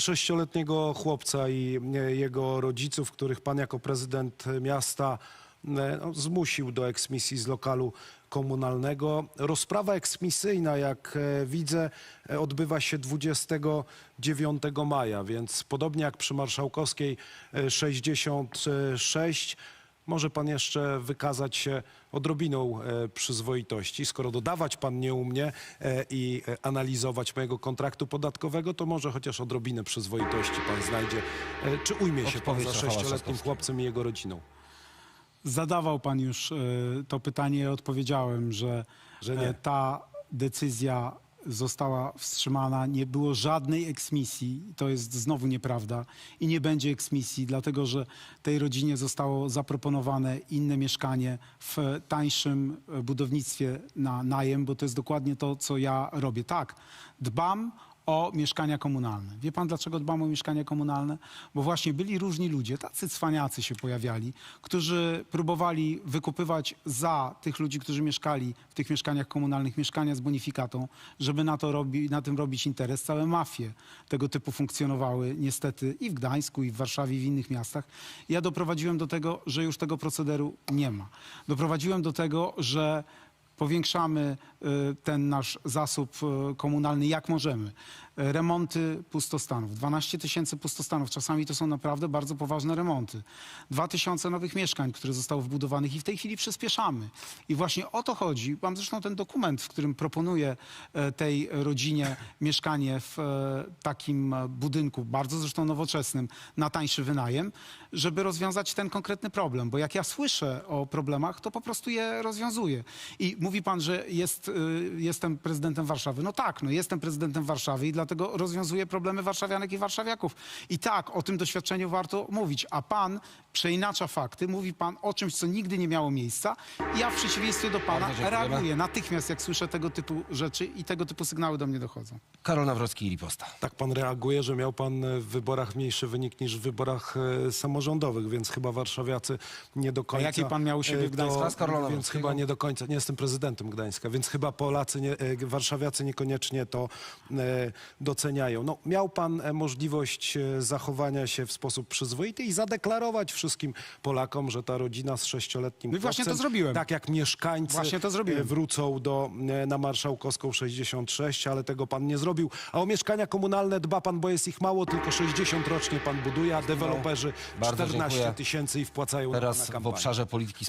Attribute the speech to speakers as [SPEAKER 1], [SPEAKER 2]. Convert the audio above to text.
[SPEAKER 1] sześcioletniego chłopca i e, jego rodziców, których pan jako prezydent miasta e, no, zmusił do eksmisji z lokalu komunalnego. Rozprawa eksmisyjna, jak e, widzę, odbywa się 29 maja, więc podobnie jak przy Marszałkowskiej e, 66, może pan jeszcze wykazać się odrobiną e, przyzwoitości. Skoro dodawać pan nie umie e, i e, analizować mojego kontraktu podatkowego, to może chociaż odrobinę przyzwoitości pan znajdzie. E, czy ujmie się pan
[SPEAKER 2] Odpowiedź
[SPEAKER 1] za
[SPEAKER 2] Rafała
[SPEAKER 1] sześcioletnim
[SPEAKER 2] Trzaskowskiego.
[SPEAKER 1] chłopcem i jego rodziną?
[SPEAKER 3] Zadawał pan już e, to pytanie i odpowiedziałem, że,
[SPEAKER 1] Że nie.
[SPEAKER 3] e, ta decyzja została wstrzymana. Nie było żadnej eksmisji. To jest znowu nieprawda. I nie będzie eksmisji, dlatego że tej rodzinie zostało zaproponowane inne mieszkanie w tańszym e, budownictwie na najem, bo to jest dokładnie to, co ja robię. Tak, dbam o mieszkania komunalne. Wie pan, dlaczego dbam o mieszkania komunalne? Bo właśnie byli różni ludzie, tacy cwaniacy się pojawiali, którzy próbowali wykupywać za tych ludzi, którzy mieszkali w tych mieszkaniach komunalnych, mieszkania z bonifikatą, żeby na, to robi, na tym robić interes. Całe mafie tego typu funkcjonowały niestety i w Gdańsku, i w Warszawie, i w innych miastach. Ja doprowadziłem do tego, że już tego procederu nie ma. Doprowadziłem do tego, że powiększamy y, ten nasz zasób y, komunalny jak możemy. Y, Remonty pustostanów, 12 tysięcy pustostanów, czasami to są naprawdę bardzo poważne remonty. 2 tysiące nowych mieszkań, które zostały wbudowanych i w tej chwili przyspieszamy. I właśnie o to chodzi. Mam zresztą ten dokument, w którym proponuję e, tej rodzinie mieszkanie w e, takim e, budynku, bardzo zresztą nowoczesnym, na tańszy wynajem, żeby rozwiązać ten konkretny problem. Bo jak ja słyszę o problemach, to po prostu je rozwiązuję. I mówi pan, że jest, jestem prezydentem Warszawy. No tak, no jestem prezydentem Warszawy i dlatego rozwiązuję problemy warszawianek i warszawiaków. I tak, o tym doświadczeniu warto mówić. A pan przeinacza fakty, mówi pan o czymś, co nigdy nie miało miejsca. I ja w przeciwieństwie do pana
[SPEAKER 2] Bardzo dziękujemy.
[SPEAKER 3] reaguję natychmiast, jak słyszę tego typu rzeczy i tego typu sygnały do mnie dochodzą.
[SPEAKER 2] Karol Nawrocki i Riposta.
[SPEAKER 1] Tak pan reaguje, że miał pan w wyborach mniejszy wynik niż w wyborach e, samorządowych, więc chyba warszawiacy nie do końca...
[SPEAKER 3] jaki pan miał u siebie
[SPEAKER 1] e,
[SPEAKER 3] w Gdańsku?
[SPEAKER 2] Z Karola
[SPEAKER 1] Więc
[SPEAKER 2] Nawrockiego?
[SPEAKER 1] chyba nie do końca, nie jestem prezydentem Gdańska, więc chyba Polacy, nie, e, warszawiacy niekoniecznie to e, doceniają. No, miał pan e, możliwość e, zachowania się w sposób przyzwoity i zadeklarować wszystkim Polakom, że ta rodzina z sześcioletnim
[SPEAKER 3] No i właśnie to zrobiłem.
[SPEAKER 1] Tak jak mieszkańcy
[SPEAKER 3] Właśnie to zrobiłem.
[SPEAKER 1] e, wrócą do, na Marszałkowską 66, ale tego pan nie zrobił. A o mieszkania komunalne dba pan, bo jest ich mało, tylko 60 rocznie pan buduje, a deweloperzy
[SPEAKER 2] Bardzo
[SPEAKER 1] 14
[SPEAKER 2] dziękuję.
[SPEAKER 1] tysięcy i wpłacają na
[SPEAKER 2] Teraz w
[SPEAKER 1] kampanię.
[SPEAKER 2] obszarze polityki